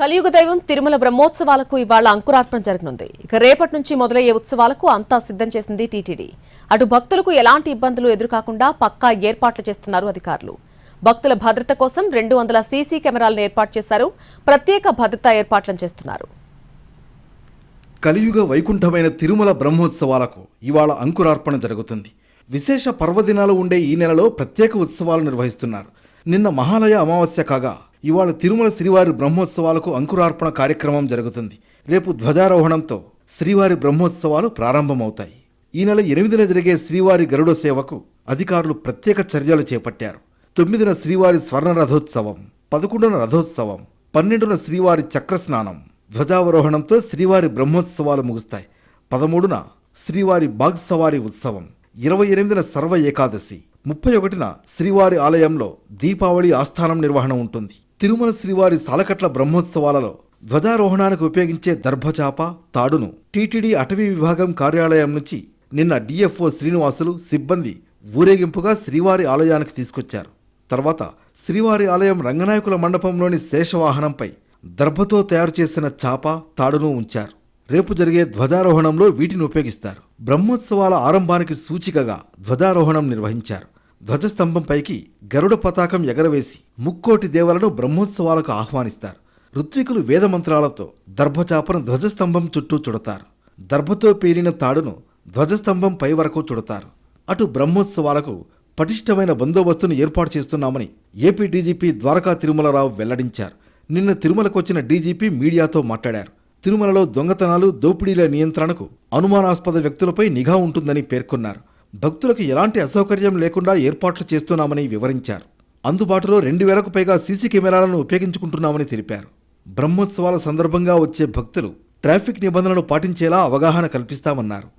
కలియుగ దైవం తిరుమల బ్రహ్మోత్సవాలకు ఇవాళ అంకురార్పణ జరగనుంది. ఇక రేపటి నుంచి మొదలయ్యే ఉత్సవాలకు అంతా సిద్ధం చేసింది టీటీడీ. అటు భక్తులకు ఎలాంటి ఇబ్బందులు ఎదురుకాకుండా పక్కా ఏర్పాట్లు చేస్తున్నారు అధికారులు. భక్తుల భద్రత కోసం రెండు వందల సీసీ కెమెరాలను ఏర్పాటు చేశారు. ప్రత్యేక భద్రతా ఏర్పాట్లను చేస్తున్నారు. కలియుగ వైకుంఠమైన తిరుమల బ్రహ్మోత్సవాలకు ఇవాళ అంకురార్పణ జరుగుతుంది. విశేష పర్వదినాలు ఉండే ఈ నెలలో ప్రత్యేక ఉత్సవాలు నిర్వహిస్తున్నారు. నిన్న మహాలయ అమావాస్య కాగా ఇవాళ తిరుమల శ్రీవారి బ్రహ్మోత్సవాలకు అంకురార్పణ కార్యక్రమం జరుగుతుంది. రేపు ధ్వజారోహణంతో శ్రీవారి బ్రహ్మోత్సవాలు ప్రారంభమవుతాయి. ఈ నెల ఎనిమిదిన జరిగే శ్రీవారి గరుడ సేవకు అధికారులు ప్రత్యేక చర్యలు చేపట్టారు. తొమ్మిదిన శ్రీవారి స్వర్ణ రథోత్సవం పదకొండున రథోత్సవం పన్నెండున శ్రీవారి చక్రస్నానం ధ్వజావరోహణంతో శ్రీవారి బ్రహ్మోత్సవాలు ముగుస్తాయి. పదమూడున శ్రీవారి బాగ్ సవారి ఉత్సవం ఇరవై ఎనిమిదిన సర్వ ఏకాదశి ముప్పై ఒకటిన శ్రీవారి ఆలయంలో దీపావళి ఆస్థానం నిర్వహణ ఉంటుంది. తిరుమల శ్రీవారి సాలకట్ల బ్రహ్మోత్సవాలలో ధ్వజారోహణానికి ఉపయోగించే దర్భచాప తాడును టీటీడీ అటవీ విభాగం కార్యాలయం నుంచి నిన్న డిఎఫ్ఓ శ్రీనివాసులు సిబ్బంది ఊరేగింపుగా శ్రీవారి ఆలయానికి తీసుకొచ్చారు. తర్వాత శ్రీవారి ఆలయం రంగనాయకుల మండపంలోని శేషవాహనంపై దర్భతో తయారు చేసిన చాప తాడును ఉంచారు. రేపు జరిగే ధ్వజారోహణంలో వీటిని ఉపయోగిస్తారు. బ్రహ్మోత్సవాల ఆరంభానికి సూచికగా ధ్వజారోహణం నిర్వహించారు. ధ్వజస్తంభంపైకి గరుడ పతాకం ఎగరవేసి ముక్కోటి దేవలను బ్రహ్మోత్సవాలకు ఆహ్వానిస్తారు. ఋత్వికులు వేదమంత్రాలతో దర్భచాపను ధ్వజస్తంభం చుట్టూ చుడతారు. దర్భతో పేరిన తాడును ధ్వజస్తంభం పై వరకు చుడతారు. అటు బ్రహ్మోత్సవాలకు పటిష్టమైన బందోబస్తును ఏర్పాటు చేస్తున్నామని ఏపీ డీజీపీ ద్వారకా తిరుమలరావు వెల్లడించారు. నిన్న తిరుమలకు వచ్చిన డీజీపీ మీడియాతో మాట్లాడారు. తిరుమలలో దొంగతనాలు దోపిడీల నియంత్రణకు అనుమానాస్పద వ్యక్తులపై నిఘా ఉంటుందని పేర్కొన్నారు. భక్తులకు ఎలాంటి అసౌకర్యం లేకుండా ఏర్పాట్లు చేస్తున్నామని వివరించారు. అందుబాటులో రెండు వేలకు పైగా సీసీ కెమెరాలను ఉపయోగించుకుంటున్నామని తెలిపారు. బ్రహ్మోత్సవాల సందర్భంగా వచ్చే భక్తులు ట్రాఫిక్ నిబంధనలు పాటించేలా అవగాహన కల్పిస్తామన్నారు.